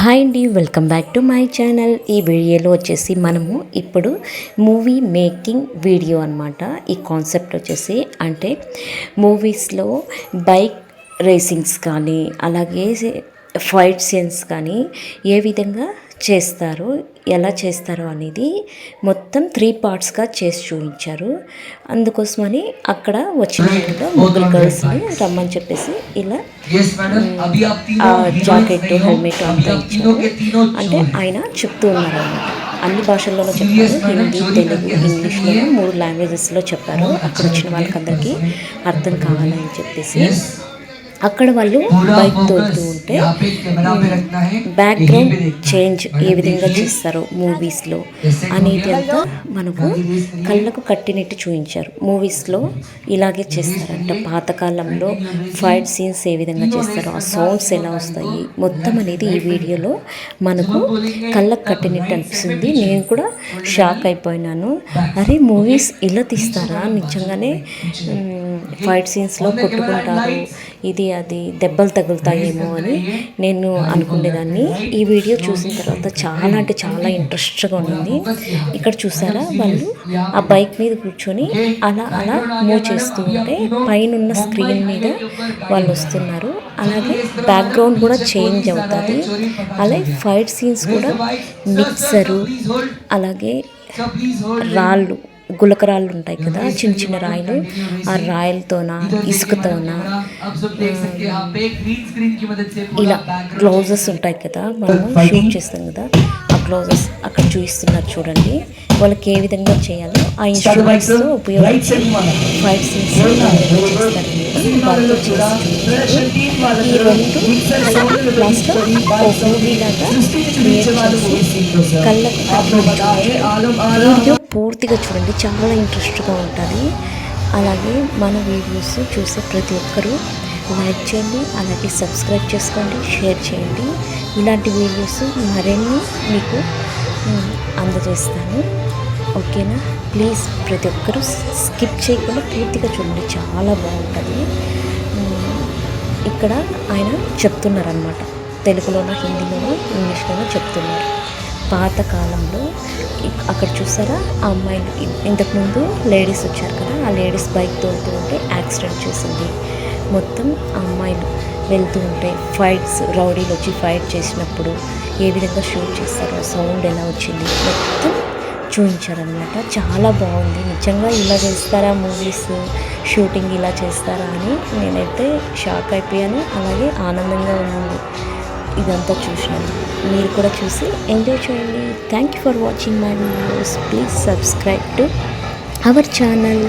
Hi అండి welcome back to my channel. ఈ వీడియోలో వచ్చేసి మనము ఇప్పుడు మూవీ మేకింగ్ వీడియో అనమాట ఈ కాన్సెప్ట్ వచ్చేసి అంటే మూవీస్లో బైక్ రేసింగ్స్ కానీ అలాగే ఫైట్ సీన్స్ కానీ ఏ విధంగా చేస్తారు ఎలా చేస్తారు అనేది మొత్తం త్రీ పార్ట్స్గా చేసి చూపించారు. అందుకోసమని అక్కడ వచ్చినట్టుగా ముగ్గురు గర్ల్స్ని రమ్మని చెప్పేసి ఇలా జాకెట్ హెల్మెట్ అంతా అంటే ఆయన చెప్తూ ఉన్నారు అన్నమాట. అన్ని భాషల్లోనూ చెప్పారు హిందీ తెలుగు ఇంగ్లీష్లో మూడు లాంగ్వేజెస్లో చెప్పారు. అక్కడ వచ్చిన వాళ్ళకందరికీ అర్థం కావాలని చెప్పేసి అక్కడ వాళ్ళు బైక్ తోడుతూ అంటే బ్యాక్గ్రౌండ్ చేంజ్ ఏ విధంగా చేస్తారు మూవీస్లో అనేది అంతా మనకు కళ్ళకు కట్టినట్టు చూపించారు మూవీస్లో ఇలాగే చేస్తారంట. పాతకాలంలో ఫైట్ సీన్స్ ఏ విధంగా చేస్తారు. ఆ సాంగ్స్ ఎలా వస్తాయి? మొత్తం అనేది ఈ వీడియోలో మనకు కళ్ళకు కట్టినట్టు అనిపిస్తుంది. నేను కూడా షాక్ అయిపోయినాను. అరే మూవీస్ ఇలా తీస్తారా? నిజంగానే ఫైట్ సీన్స్లో కొట్టుకుంటారు. ఇది అది దెబ్బలు తగులుతాయేమో అని నేను అనుకునేదాన్ని. ఈ వీడియో చూసిన తర్వాత చాలా అంటే చాలా ఇంట్రెస్ట్గా ఉంది ఇక్కడ చూసారా వాళ్ళు? ఆ బైక్ మీద కూర్చొని అలా అలా మూవ్ చేస్తూ ఉంటే పైన స్క్రీన్ మీద వాళ్ళు వస్తున్నారు. అలాగే బ్యాక్గ్రౌండ్ కూడా చేంజ్ అవుతుంది. అలాగే ఫైట్ సీన్స్ కూడా మిక్సరు అలాగే రాళ్ళు. గులకరాళ్ళు ఉంటాయి కదా చిన్న చిన్న రాయలు. ఆ రాయలతోన ఇసుకతోన ఇలా గ్లౌజెస్ ఉంటాయి కదా మనం షూట్ చేస్తాం కదా ఆ గ్లౌజెస్ అక్కడ చూపిస్తున్నారు చూడండి. వాళ్ళకి ఏ విధంగా చేయాలో ఆ ఇన్స్ట్రుమెంట్స్ ఉపయోగించి ఫైవ్ సీన్స్ చేస్తారండి చేసి ఈ రెండు ఒక కళ్ళకు వీడియో పూర్తిగా చూడండి. చాలా ఇంట్రెస్ట్గా ఉంటుంది. అలాగే మన వీడియోస్ చూసే ప్రతి ఒక్కరూ లైక్ చేయండి అలాగే సబ్స్క్రైబ్ చేసుకోండి షేర్ చేయండి. ఇలాంటి వీడియోస్ మరిన్ని మీకు అందజేస్తాను. ఓకేనా? ప్లీజ్ ప్రతి ఒక్కరూ స్కిప్ చేయకుండా పూర్తిగా చూడండి. చాలా బాగుంటుంది. ఇక్కడ ఆయన చెప్తున్నారనమాట తెలుగులోనో హిందీలోనో ఇంగ్లీష్లోనో చెప్తున్నారు. పాతకాలంలో అక్కడ చూసారా? ఆ అమ్మాయిలు ఇంతకుముందు లేడీస్ వచ్చారు కదా ఆ లేడీస్ బైక్ తోలుతూ ఉంటే యాక్సిడెంట్ చేసింది. మొత్తం ఆ అమ్మాయిలు వెళ్తూ ఉంటే ఫైట్స్ రౌడీలు వచ్చి ఫైట్ చేసినప్పుడు ఏ విధంగా షూట్ చేస్తారో సౌండ్ ఎలా వచ్చింది? మొత్తం చూపించారనమాట చాలా బాగుంది. నిజంగా ఇలా చేస్తారా మూవీస్ షూటింగ్ ఇలా చేస్తారా అని నేనైతే షాక్ అయిపోయాను. అలాగే ఆనందంగా ఉంది. ఇదంతా చూసినాను మీరు కూడా చూసి ఎంజాయ్ చేయండి. Thank you for watching my videos please subscribe to our channel